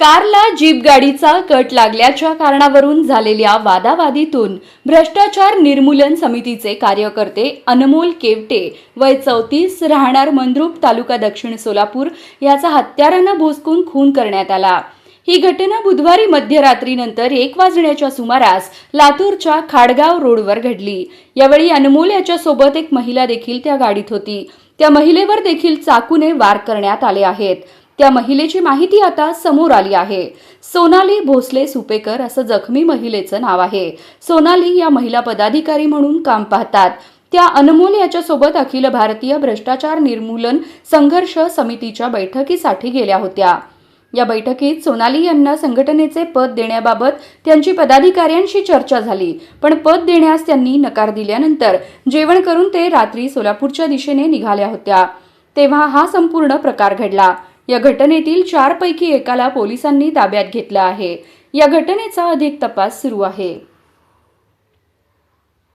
कारला jeep गाडीचा cut लागल्याच्या कारणावरून झालेल्या वादावादीतून भ्रष्टाचार निर्मूलन समितीचे कार्यकर्ते अनमोल केवटे वय चौतीस राहणार मंद्रुप तालुका दक्षिण सोलापूर याचा हत्यारानं भोसकून खून करण्यात आला. ही घटना बुधवारी मध्यरात्रीनंतर एक वाजण्याच्या सुमारास लातूरच्या खाडगाव रोडवर घडली. यावेळी अनमोल याच्यासोबत एक महिला देखील त्या गाडीत होती. त्या महिलेवर देखील चाकूने वार करण्यात आले आहेत. त्या महिलेची माहिती आता समोर आली आहे. सोनाली भोसले सुपेकर असं जखमी महिलेचं नाव आहे. सोनाली या महिला पदाधिकारी म्हणून काम पाहतात. त्या अनमोल याच्यासोबत अखिल भारतीय भ्रष्टाचार निर्मूलन संघर्ष समितीच्या बैठकीसाठी गेल्या होत्या. या बैठकीत सोनाली यांना संघटनेचे पद देण्याबाबत त्यांची पदाधिकाऱ्यांशी चर्चा झाली पण पद देण्यास त्यांनी नकार दिल्यानंतर जेवण करून ते रात्री सोलापूरच्या दिशेने निघाल्या होत्या. तेव्हा हा संपूर्ण प्रकार घडला. या घटनेतील चारपैकी एकाला पोलिसांनी ताब्यात घेतलं आहे. या घटनेचा अधिक तपास सुरू आहे.